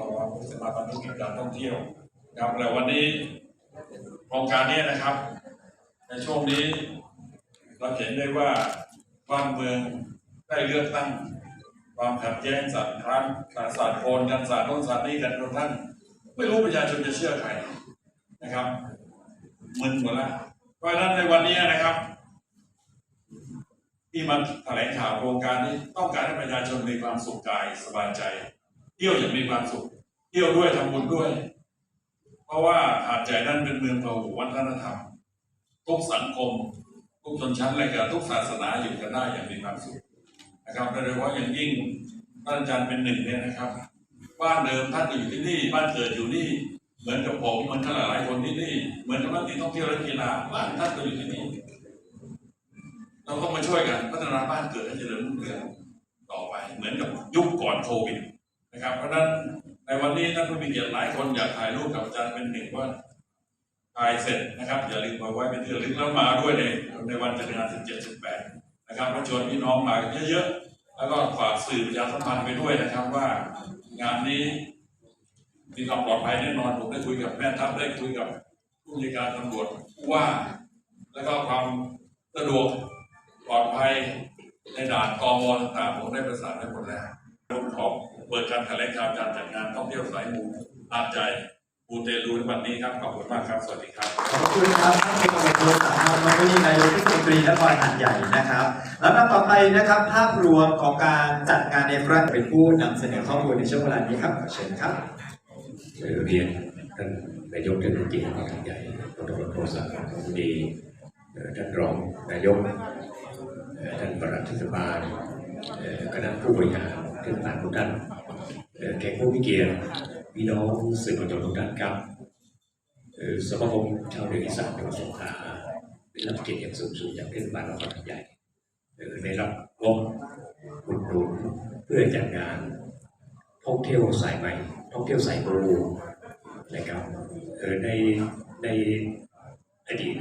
รองผู้สมาพันธุกิจการท่องเที่ยวนะครับแล้ววันนี้โครงการนี้นะครับ ในช่วงนี้ เราเห็นได้ว่าบ้านเมืองได้เลือกตั้ง ความขัดแย้งสัตว์ค้านสาสาดโคนกันสาดโน้นสาดนี้กันทุกท่านไม่รู้ประชาชนจะเชื่อใครนะครับมึนหมดแล้วเพราะฉะนั้นในวันนี้นะครับ ที่มาแถลงข่าวโครงการนี้ต้องการให้ประชาชนมีความสุขกายสบายใจ เที่ยวอย่างมีความสุข เที่ยวด้วยทำบุญด้วย เพราะว่าหาดใหญ่นั้นเป็นเมืองพหุวัฒนธรรม ทุกสังคม ทุกชนชั้นและก็ทุกศาสนาอยู่กันได้อย่างมีความสุขนะครับโดยเฉพาะอย่างยิ่งท่านอาจารย์เป็นหนึ่งเนี่ยนะครับ บ้านเดิมท่านก็อยู่ที่นี่บ้านเกิดอยู่นี่เหมือนกับผมเหมือนกับหลายๆคนที่นี่ เหมือนกับนักท่องเที่ยวและกีฬาบ้านท่านก็อยู่ที่นี่เราต้องมาช่วยกันพัฒนาบ้านเกิดให้เจริญรุ่งเรืองต่อไป เหมือนกับยุคก่อนโควิด นะครับ เพราะฉะนั้นในวันนี้ท่านผู้มีเกียรติหลายคนอยากถ่ายรูปกับอาจารย์เป็นหนึ่งว่าถ่ายเสร็จนะครับอย่าลืมมาไว้เป็นที่ระลึกแล้วมาด้วยในในวันจัดงาน17 18นะครับก็ชวนพี่น้องมากันเยอะๆแล้วก็ฝากสื่อประชาสัมพันธ์ไปด้วยนะครับว่างานนี้มีความปลอดภัยแน่นอนผมได้คุยกับแม่ทัพได้คุยกับผู้บัญชาการตำรวจผู้ว่า แล้วก็ความสะดวกปลอดภัยในด่านกมต่างๆผมได้ประสานไว้หมดแล้วผมขอ เปิดการแถลงข่าวการจัดงานท่องเที่ยวสายมูอาใจปูเตลูในวันนี้ครับขอบคุณมากครับสวัสดีครับขอบคุณครับท่านเป็นกรรมการสาธารณสุขนายกเทศมนตรีนครหาดใหญ่นะครับลำดับต่อไปนะครับ ภาพรวมของการจัดงานในครั้งเป็นผู้นำเสนอข้อมูลในช่วงเวลานี้ครับขอเชิญครับเรียนท่านนายกเทศมนตรีของใหญ่พลตำรวจโทสักดิ์ของดีเอ่อท่านรองนายกเอ่อท่านประหลัดเทศบาลเอ่อคณะผู้บริหารเทศบาลทุกท่านเอ่อ แขกผู้มีเกียรติพี่น้องสื่อมวลชนทุกท่านครับสมาคมชาวเรืออีสานจังหวัดสงขลาได้รับเกียรติอย่างสูงสุดจากเทศบาลนครหาดใหญ่ได้รับงบอุดหนุนเพื่อจัดงานท่องเที่ยวสายใหม่ ท่องเที่ยวสายบูนะครับเออในในอดีต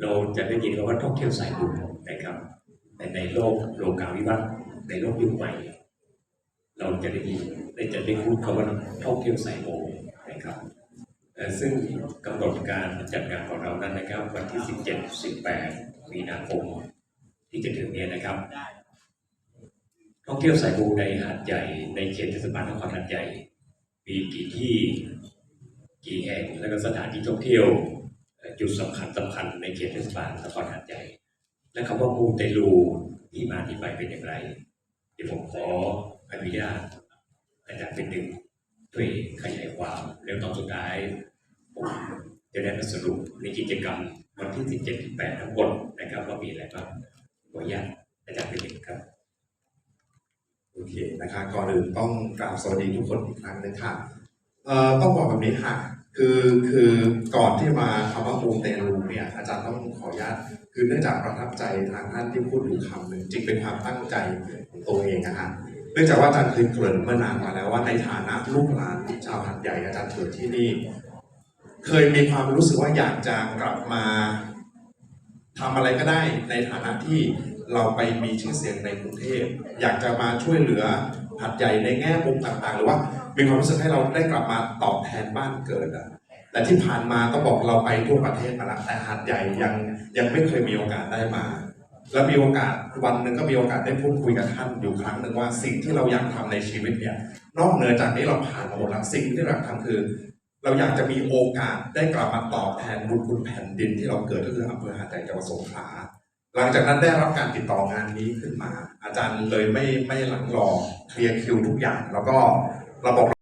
เราจะได้ยินคำว่าท่องเที่ยวสายบุญนะครับแต่ในโลกโลกาวิวัฒน์ในโลกยุคใหม่ เราจะได้ยินได้จะได้พูดคำว่าท่องเที่ยวสายโบนะครับซึ่งกำหนดการจัดงานของเรานั้นนะครับ วันที่ 17 18 มีนาคมที่จะถึงเนี้นะครับ ท่องเที่ยวสายบูในหาดใหญ่ในเขตเทศบาลนครหาดใหญ่ มีกี่ที่กี่แห่งและก็สถานที่ท่องเที่ยวจุดสำคัญสำคัญในเขตเทศบาลนครหาดใหญ่ และคำว่ามูเตลูที่มาที่ไปเป็นอย่างไร เดี๋ยวผมขออนุญาตอาจารย์เป็นหนึ่งช่วยขยายความแล้วตอนสุดท้ายผมจะได้มาสรุปในกิจกรรมวันที่17 18ทั้งหมดนะครับว่ามีอะไรบ้างขออนุญาตอาจารย์เป็นหนึ่งครับโอเคนะคะก่อนอื่นต้องกราบสวัสดีทุกคนอีกครั้งหนึงค่ะเอ่อต้องบอกแบบนี้ค่ะ คือคือก่อนที่มาคำว่ามูเตลูเนี่ยอาจารย์ต้องขออนุญาตคือเนื่องจากประทับใจทางท่านที่พูดอยู่คำหนึ่งจริงเป็นความตั้งใจของตัวเองนะฮะเนื่องจากว่าอาจารย์เคยเกริ่นเมื่อนานมาแล้วว่าในฐานะลูกหลานชาวหัดใหญ่อาจารย์เกิดที่นี่ เคยมีความรู้สึกว่าอยากจะกลับมาทำอะไรก็ได้ในฐานะที่ เราไปมีชื่อเสียงในกรุงเทพอยากจะมาช่วยเหลือหัดใหญ่ในแง่มุมต่างๆ หรือว่ามีความรู้สึกให้เราได้กลับมาตอบแทนบ้านเกิดอะแต่ที่ผ่านมาต้องบอกเราไปทั่วประเทศมาแล้วแต่หัดใหญ่ยังยังไม่เคยมีโอกาสได้มา แล้วมีโอกาสวันหนึ่งก็มีโอกาสได้พูดคุยกับท่านอยู่ครั้งหนึ่งว่าสิ่งที่เราอยากทำในชีวิตเนี่ยนอกเหนือจากนี้เราผ่านมาหมดแล้วสิ่งที่เราอยากทำคือ เราอยากจะมีโอกาสได้กลับมาตอบแทนบุญคุณแผ่นดินที่เราเกิดก็คืออำเภอหาดใหญ่จังหวัดสงขลา หลังจากนั้นได้รับการติดต่องานนี้ขึ้นมา อาจารย์เลยไม่ไม่หลังรอเคลียร์คิวทุกอย่าง แล้วก็ระบบ